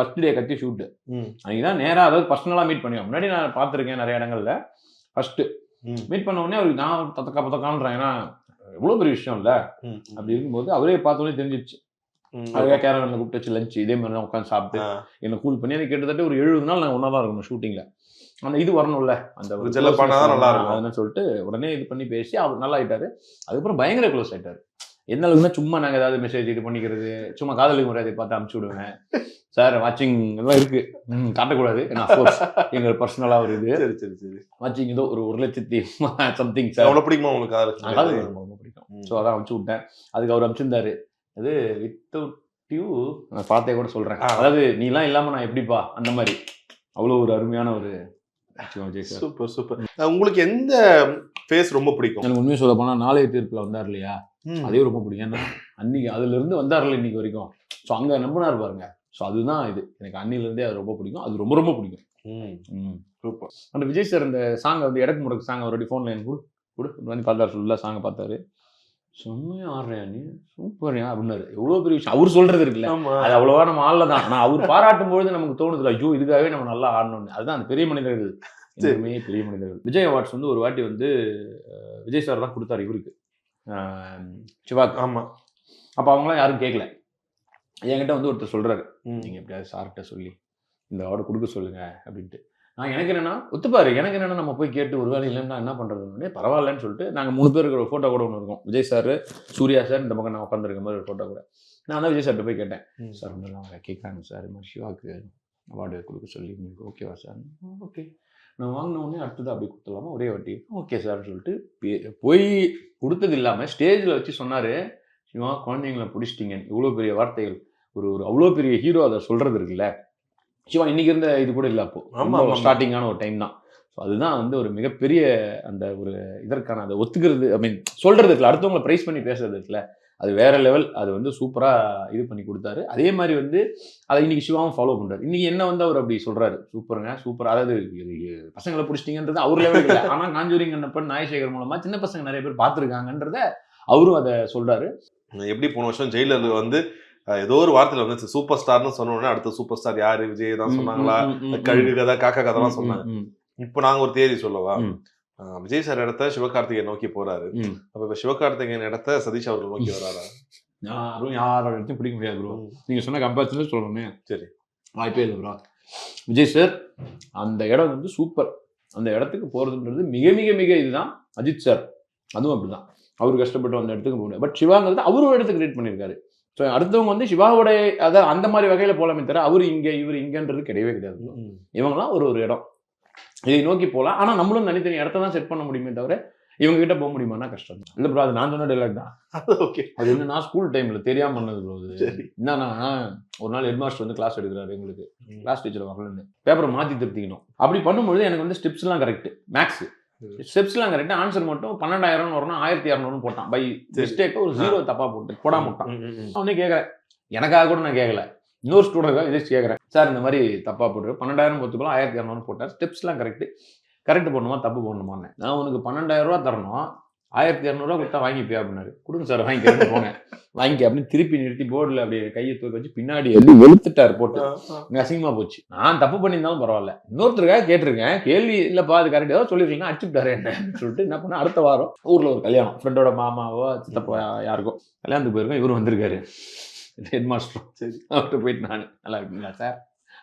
First day கத்தி shoot அன்னைக்கு தான் நேராக அதாவது பர்சனலாக மீட் பண்ணுவேன் முன்னாடி நான் பார்த்துருக்கேன் நிறைய இடங்கள்ல. ஃபர்ஸ்ட் மீட் பண்ண உடனே அவருக்கு நான் தத்தக்கா பத்தக்கான்றேன். ஏன்னா எவ்வளோ பெரிய விஷயம் இல்லை அப்படி இருக்கும்போது அவரே பார்த்தோன்னே தெரிஞ்சிச்சு. அதுக்காக கேரவனில் கூப்பிட்டு வச்சு லஞ்ச் இதே மாதிரி தான் உட்காந்து சாப்பிட்டு என்னை கூல் பண்ணி எனக்கு கிட்டத்தட்ட ஒரு எழுபது நாள் நாங்கள் ஒன்றா தான் இருக்கணும் ஷூட்டிங்கில் அந்த இது வரணும்ல. அந்த நல்லா இருக்கும். அதுன்னு சொல்லிட்டு உடனே இது பண்ணி பேசி அவர் நல்லா ஆயிட்டாரு. அதுக்கப்புறம் பயங்கர க்ளோஸ் ஆயிட்டாரு. என்ன அளவுக்குன்னா சும்மா நாங்கள் ஏதாவது மெசேஜ் இது பண்ணிக்கிறது சும்மா காதலி முறையை பார்த்து அமுச்சு விடுவேன். சார் வாட்சிங் எல்லாம் இருக்கு. காட்டக்கூடாது. எங்கள் பர்சனலாக ஒரு இது. சரி சரி சரி. வாட்சிங் ஏதோ ஒரு ஒரு லட்சத்தி சம்திங் சார் அவ்வளவு பிடிக்குமா உங்களுக்கு எனக்கு ரொம்ப பிடிக்கும். ஸோ அதான் அமுச்சு விட்டேன். அதுக்கு அவர் அமுச்சிருந்தாரு. அது வித்தவுட் யூ நான் பார்த்தே கூட சொல்றேன். அதாவது நீலாம் இல்லாம நான் எப்படிப்பா? அந்த மாதிரி. அவ்வளோ ஒரு அருமையான ஒரு சூப்பர் சூப்பர். உங்களுக்கு எந்த ஃபேஸ் ரொம்ப பிடிக்கும்? எனக்கு உண்மையை சொல்ல போனா நாளைய தீர்ப்புல வந்தார் இல்லையா. அதே ரொம்ப பிடிக்கும். ஏன்னா அன்னைக்கு அதுல இருந்து வந்தார்ல இன்னைக்கு வரைக்கும். ஸோ அங்க நம்பினார் பாருங்க. ஸோ அதுதான் இது. எனக்கு அன்னில இருந்தே அது ரொம்ப பிடிக்கும். அது ரொம்ப ரொம்ப பிடிக்கும். சூப்பர். அந்த விஜய் சார் இந்த சாங்கை வந்து இடக்கு முடக்கு சாங் அவருடைய ஃபோன்ல எனக்கு கொடு. கொடு. வந்து பார்த்தாரு. ஃபுல்லாக சாங்கை பார்த்தாரு. செம்மையா ஆடுறியா நீ. சூப்பர்யா அப்படின்னாரு. எவ்வளோ பெரிய விஷயம். அவர் சொல்றது இருக்குல்ல. அது அவ்வளவா நம்ம ஆள்ல தான். ஆனா அவர் பாராட்டும் பொழுது நமக்கு தோணுதுல ஐயோ இதுக்காகவே நம்ம நல்லா ஆடணும்னு. அதுதான் அந்த பெரிய மனிதர்கள். எல்லாமே பெரிய மனிதர்கள். விஜய் அவார்ட்ஸ் வந்து ஒரு வாட்டி வந்து விஜய் சார் தான் கொடுத்தாரு இவருக்கு. அஹ், சிவாக்கு. ஆமா. அப்ப அவங்களாம் யாரும் கேட்கல என்கிட்ட வந்து ஒருத்தர் சொல்றாரு. ம். நீங்க எப்படியாவது சார்கிட்ட சொல்லி இந்த அவார்டு கொடுக்க சொல்லுங்க அப்படின்ட்டு. நான் எனக்கு என்னன்னா ஒத்துப்பாரு. எனக்கு என்னன்னா நம்ம போய் கேட்டு ஒரு வேலை இல்லைன்னா என்ன பண்றதுன்னு பரவாயில்லன்னு சொல்லிட்டு நாங்க மூணு பேர் இருக்கிற ஃபோட்டோ கூட ஒன்று இருக்கும். விஜய் சார் சூர்யா சார் இந்த பக்கம் நான் உட்காந்துருக்க மாதிரி ஒரு ஃபோட்டோ கூட. நான் தான் விஜய் சார்கிட்ட போய் கேட்டேன். சார் ஒன்றும் அவங்க கேட்குறாங்க சார் இது மாதிரி சிவாக்கு அவார்டு கொடுக்க சொல்லி உங்களுக்கு ஓகேவா சார் ஓகே நான் வாங்கின உடனே அடுத்தது அப்படி கொடுத்துடலாமா? ஒரே வாட்டி. ஓகே சார்னு சொல்லிட்டு போய் கொடுத்தது இல்லாமல் ஸ்டேஜில் வச்சு சொன்னார் சிவா குழந்தைங்கள பிடிச்சிட்டிங்க இவ்வளோ பெரிய வார்த்தைகள். ஒரு ஒரு அவ்வளோ பெரிய ஹீரோ அதை சொல்கிறது இருக்குல்ல? சிவா இன்னைக்கு இருந்த இது கூட இல்லை அப்போ. ஆமா, ஆமா. ஸ்டார்டிங்கான ஒரு டைம் தான். ஸோ அதுதான் வந்து ஒரு மிகப்பெரிய அந்த ஒரு இதற்கான அதை ஒத்துக்கிறது ஐ மீன் சொல்கிறது இருக்குல்ல அடுத்தவங்களை ப்ரைஸ் பண்ணி பேசுறது இருக்குல்ல அது வேற லெவல் அது வந்து சூப்பராக இது பண்ணி கொடுத்தாரு. அதே மாதிரி வந்து அதை இன்னைக்கு சிவாவும் ஃபாலோ பண்றாரு. இன்னைக்கு என்ன வந்து அவர் அப்படி சொல்றாரு? சூப்பருங்க சூப்பர் அதாவது பசங்களை பிடிச்சிட்டிங்கன்றது அவர் லெவல் இல்லை. ஆனால் காஞ்சூரிங் அண்ணப்பன் நாயசேகர் மூலமா சின்ன பசங்க நிறைய பேர் பார்த்துருக்காங்கன்றத அவரும் அதை சொல்றாரு. எப்படி போன வருஷம் ஜெயிலர்ல வந்து ஏதோ ஒரு வார்த்தையில வந்து சூப்பர் ஸ்டார்னு சொன்ன உடனே அடுத்த சூப்பர் ஸ்டார் யாரு? விஜய் தான் சொன்னாங்களா? கழுகு கதை காக்கா ம், கதைலாம் ம், சொன்னாங்க இப்போ நாங்க ஒரு தேதி சொல்லவா? விஜய் சார் இடத்த சிவகார்த்திகேயன் நோக்கி போறாரு. அப்ப இப்ப சிவகார்த்திகேயன் இடத்த சதீஷ் அவர்கள் நோக்கி வராரா? யாரும் யாரோட இடத்தையும் பிடிக்க முடியாது ப்ரோ நீங்க சொன்ன கம்பேரிசன் சொல்லணுமே. சரி. வாய்ப்பே இல்லை ப்ரோ விஜய் சார் அந்த இடம் வந்து சூப்பர் அந்த இடத்துக்கு போறதுன்றது மிக மிக மிக இதுதான். அஜித் சார் அதுவும் அப்படிதான். அவர் கஷ்டப்பட்டு அந்த இடத்துக்கு போகணும் பட் சிவாங்கிறது அவர் ஒரு இடத்துக்கு கிரியேட் பண்ணியிருக்காரு. ஸோ அடுத்தவங்க வந்து சிவாவோட அதான் அந்த மாதிரி வகையில போலாமே தவிர அவர் இங்க இவர் இங்கன்றது கிடையவே கிடையாது. இவங்கெல்லாம் ஒரு ஒரு இடம். இதை நோக்கி போகலாம் ஆனா நம்மளும் தனித்தனி இடத்த தான் செட் பண்ண முடியுமே தவிர இவங்க கிட்ட போக முடியுமானா கஷ்டம் தான். இல்லை ப்ரோ அது நான் சொன்ன டைலாக் தான். ஓகே அது என்ன நான் ஸ்கூல் டைம்ல தெரியாம பண்ணது ப்ரோ அது. என்னன்னா ஒரு நாள் ஹெட் மாஸ்டர் வந்து கிளாஸ் எடுக்கிறாரு எங்களுக்கு. கிளாஸ் டீச்சர் வரலன்னு பேப்பரை மாத்தி திருத்திக்கணும். அப்படி பண்ணும்பொழுது எனக்கு வந்து ஸ்டெப்ஸ் எல்லாம் கரெக்ட் மேக்ஸ் ம். ஸ்டெப்ஸ் எல்லாம் கரெக்ட் ஆன்சர் மட்டும் பன்னெண்டாயிரம் வரணும் ஆயிரத்தி இரநூறுன்னு போட்டான். பை சரி. மிஸ்டேக் ஒரு ஜீரோ தப்பா போட்டு போடாம போட்டான். அவனே கேட்கறேன் எனக்காக கூட நான் கேட்கல இன்னொரு ஸ்டூடெண்ட் எதிர்த்து கேட்கறேன் சார் இந்த மாதிரி தப்பா போட்டு பன்னெண்டாயிரம் போத்துக்கலாம் ஆயிரத்தி இரநூறு போட்டார். ஸ்டெப்ஸ்லாம் கரெக்ட் கரெக்ட் பண்ணுமா தப்பு பண்ணுமான்னு நான் உனக்கு பன்னெண்டாயிரம் ரூபா தரணும். ஆயிரத்தி இரநூறுவா கொடுத்தா வாங்கிப்பியா அப்படின்னாரு. கொடுங்க சார் வாங்கிக்க போங்க வாங்கிக்க அப்படின்னு திருப்பி நிறுத்தி போர்டில் அப்படியே கையை தூக்கி வச்சு பின்னாடி எழுதி வெளுத்துட்டார் போட்டு. ஆ, ஆ. இங்க அசிங்கமா போச்சு. நான் தப்பு பண்ணியிருந்தாலும் பரவாயில்ல. இன்னொருத்தருக்காக கேட்டிருக்கேன். கேள்வி இல்லப்பா அது கரெக்ட் ஏதோ சொல்லிருக்கீங்கன்னா அடிச்சுட்டாரு என்ன சொல்லிட்டு என்ன பண்ண அடுத்த வாரம் ஊர்ல ஒரு கல்யாணம். ஃப்ரெண்டோட மாமாவோ சித்தப்பா யாருக்கோ. கல்யாணத்துக்கு போயிருக்கோம். இவரும் வந்திருக்காரு. ஹெட் மாஸ்டர் சரி. அவர்கிட்ட போயிட்டு நான் நல்லா இருக்கீங்களா சார்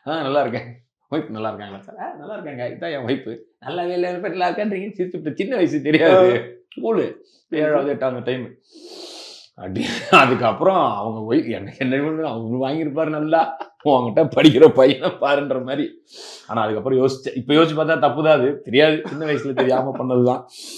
ஆ நல்லா இருக்கேன். ஒய்ஃப் நல்லா இருக்காங்களா சார் ஆ நல்லா இருக்காங்க. இதான் என் ஒய்ஃபு நல்லாவே இல்லை நல்லா இருக்கேன்றீங்க சிரிச்சுட்டு சின்ன வயசு தெரியாது. ஸ்கூலு. ஏழாவது எட்டாவது டைம் அப்படி அதுக்கப்புறம் அவங்க போய் என்ன என்ன அவங்க வாங்கியிருப்பாரு நல்லா. உங்ககிட்ட படிக்கிற பையனை பாருன்ற மாதிரி. ஆனால் அதுக்கப்புறம் யோசிச்சேன் இப்போ யோசிச்சு பார்த்தா தப்பு தான் அது. தெரியாது. சின்ன வயசில் தெரியாமல் பண்ணது தான்